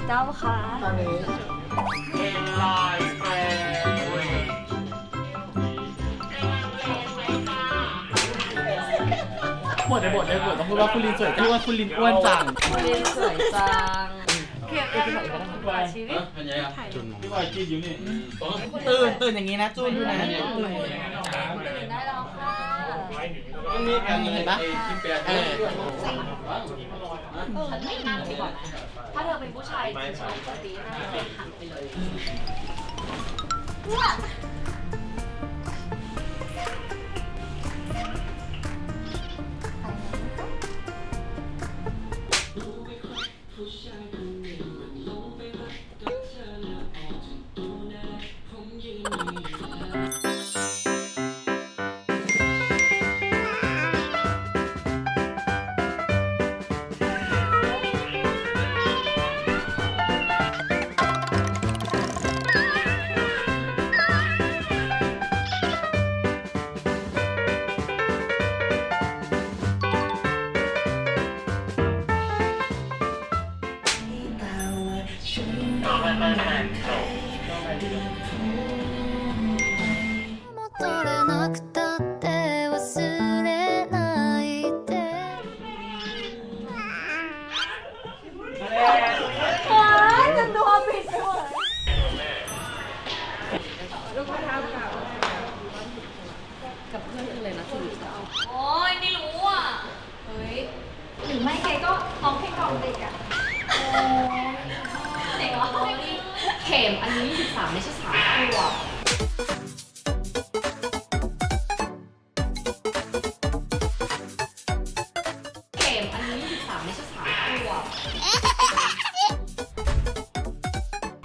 อจะอันไหนเจ้าคะตอนนี้หมดในบทเลยบทต้องพูดว่าคุณลินสวยจังว่าคุณลินอ้วนจัง เรียนสวยจังเก็บเป็นชีวิตที่ว่ากินอยู่นี่ ตื่นตื่นอย่างนี้นะจูนดูนะตื่นตื่นได้แล้วค่ะ มันมีการเห็นปะชิ้นแปดเออฉันไม่นั่งดีกว่าถ้าเธอเป็นผู้ชายจริงๆปกติน่าจะหันไปเลย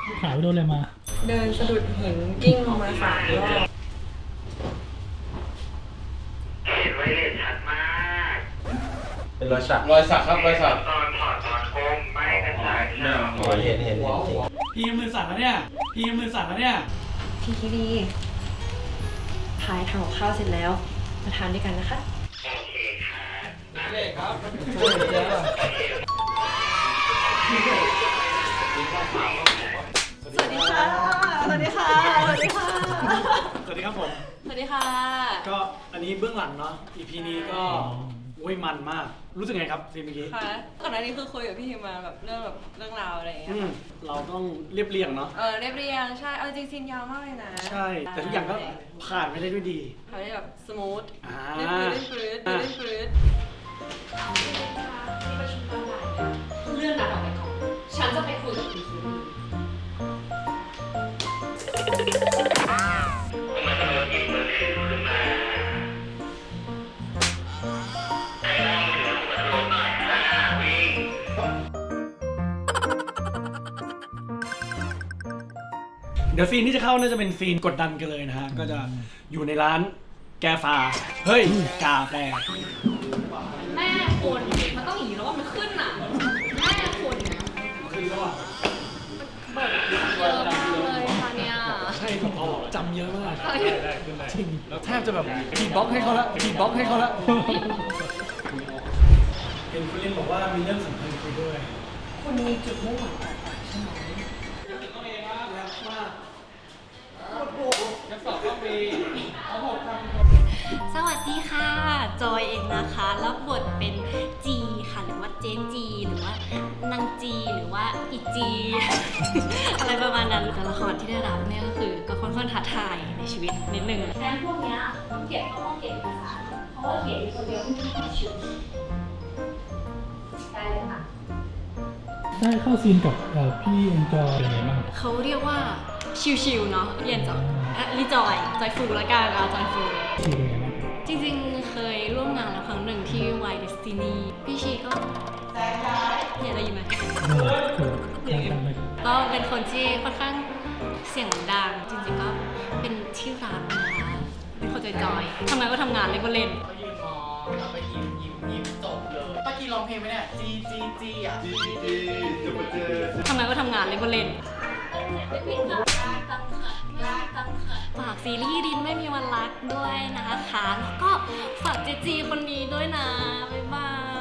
ขวบขาไปโดนอะไรมา เดินสะดุดหินกิ้งลงมาสามรอบเป็นรอยสักรอยสักครับรอยสักเห็นเห็นเห็นพี่มือสั่นแล้วเนี่ยพี่มือสั่นแล้วเนี่ยพี่คิดีทายทำกับข้าวเสร็จแล้ว มาทานด้วยกันนะคะ สวัสดีค่ะ สวัสดีค่ะ สวัสดีค่ะ สวัสดีครับผม สวัสดีค่ะ ก็อันนี้เบื้องหลังเนาะ EP นี้ก็โอ้ยมันมาก รู้สึกไงครับซีนเมื่อกี้ค่ะก่อนหน้านี้คือคุยกับพี่ฮิมมาแบบเรื่องแบบเรื่องราวอะไรอย่างเงี้อืยมเราต้องเรียบเรียงเนาะ เออเรียบเรียงใช่ เอาจริงซีนยาวมากเลยนะใช่ แต่ทุกอย่างก็ผ่านไปได้ด้วยดีทำให้แบบสมูทอ่าเล่นปลื้ดเล่นปลื้ดเล่นปลื้ดที่ประชุมออนไลน์เนี่ยเลื่อนนัดออกไปก่อน ฉันจะไปคุยกับคุณคิวเดี๋ยวซีนที่จะเข้าน่าจะเป็นซีนกดดันกันเลยนะฮะ ก็จะอยู่ในร้านแกฟา เฮ้ย กาแฟ แม่คนมันต้อง เยอะมากเลยค่ะเนี่ย ใช่ผมเอาจำเยอะมากจริงแทบจะแบบบีบล็อกให้เขาละบีบล็อกให้เขาละเห็นคุณลินบอกว่ามีเรื่องสำคัญคุยด้วยคุณมีจุดมุ่งหมายแตกต่างใช่ไหมสวัสดีค่ะ จอยเองนะคะ รับ อะไรประมาณนั้นแต่ละครที่ได้รับเนี่ยก็คือก็ค่อนข้างท้าทายในชีวิตนิดนึงแม่พวกเนี้ยต้องเก็บเขาต้องเก็บเอกสารเพราะว่าเขียนอยู่คนเดียวไม่มีความชุดได้เลยค่ะ ได้เข้าซีนกับเอ่อพี่เอ็นจอยเป็นไงบ้างเขาเรียกว่าชิวๆเนาะเรียนจอยอะรีจอยจอยฟูละกันอะจอยฟูซีนเป็นไงบ้างจริงๆ เคยร่วมงานแล้วครั้งหนึ่งที่ Y Destiny พี่ชีก็เนี่ยได้ยินไหมเก็เป็นคนที่ค่อนข้างเสียงดังจริงๆก็เป็นที่รักนะคะเป็นคนจอยๆทำงานก็ทำงานเล่นก็เล่นเขายืนมองแล้วไปยิ้มยิ้มยิ้มจบเลยป้ากีร้องเพลงไหมเนี่ยจีจีจีอะจีจีจะมาเจอทำงานก็ทำงานเล่นก็เล่นฝากซีรีส์ดินไม่มีวันรักด้วยนะคะแล้วก็ฝากเจจีคนนี้ด้วยนะ บ๊ายบาย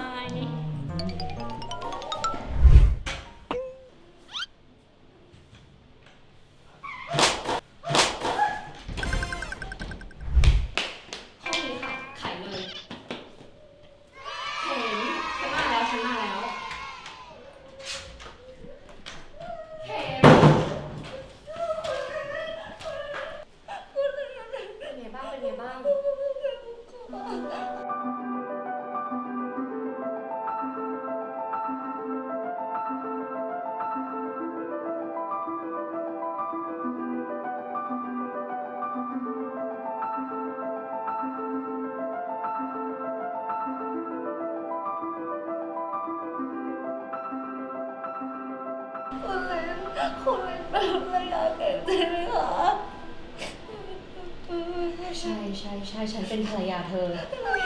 ใช่ใช่ฉันเป็นภรรยาเธอ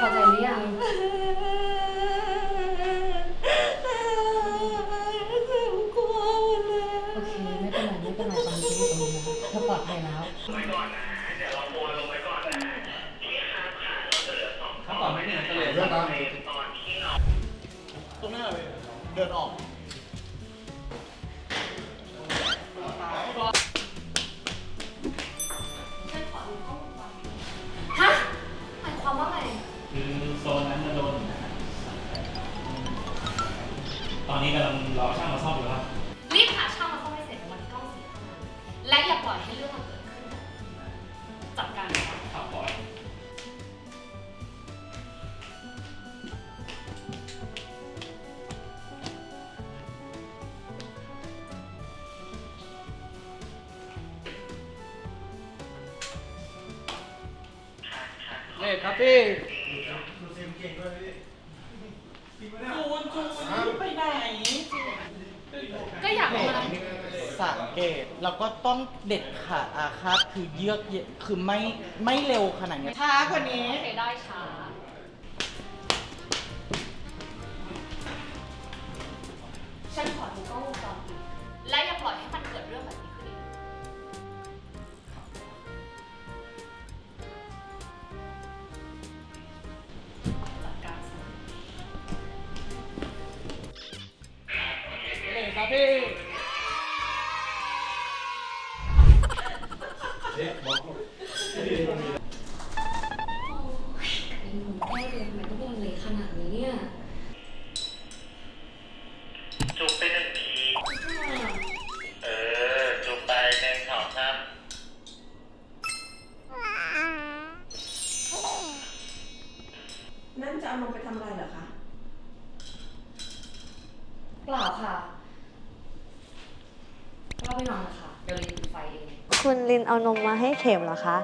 พอใจหรือยังโอเค ไม่เป็นไร ไม่เป็นไรตอนนี้ฉันอยู่ตรงนี้นะเธอปลอดภัยแล้ว ขั้นตอนไม่เนี่ยทะเลเรื่องตามตรงหน้าเลย เดินออก ครับพี่ก็อยากมาสังเกตแล้วก็ต้องเด็ดขาดอาฆาตคือเยือกเย็นคือไม่ไม่เร็วขนาดนี้ช้ากว่านี้โอเคได้ช้า เก็ไปนอนนะคะเดี๋ยวรีบปิดไฟเองคุณลินเอานมมาให้เข็มเหรอคะ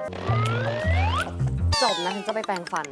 จบนะถึงจะไปแปรงฟัน